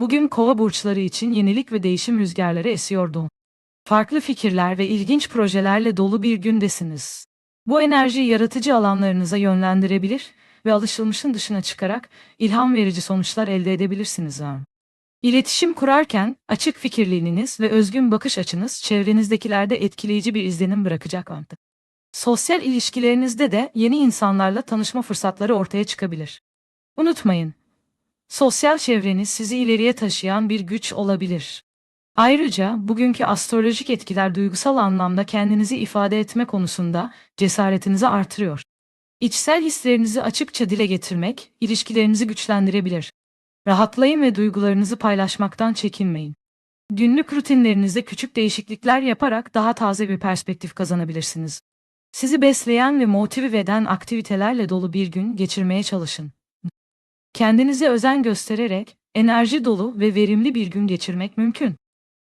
Bugün kova burçları için yenilik ve değişim rüzgarları esiyordu. Farklı fikirler ve ilginç projelerle dolu bir gündesiniz. Bu enerjiyi yaratıcı alanlarınıza yönlendirebilir ve alışılmışın dışına çıkarak ilham verici sonuçlar elde edebilirsiniz. İletişim kurarken açık fikirliğiniz ve özgün bakış açınız çevrenizdekilerde etkileyici bir izlenim bırakacak. Sosyal ilişkilerinizde de yeni insanlarla tanışma fırsatları ortaya çıkabilir. Unutmayın, sosyal çevreniz sizi ileriye taşıyan bir güç olabilir. Ayrıca bugünkü astrolojik etkiler duygusal anlamda kendinizi ifade etme konusunda cesaretinizi artırıyor. İçsel hislerinizi açıkça dile getirmek ilişkilerinizi güçlendirebilir. Rahatlayın ve duygularınızı paylaşmaktan çekinmeyin. Günlük rutinlerinizde küçük değişiklikler yaparak daha taze bir perspektif kazanabilirsiniz. Sizi besleyen ve motive eden aktivitelerle dolu bir gün geçirmeye çalışın. Kendinize özen göstererek enerji dolu ve verimli bir gün geçirmek mümkün.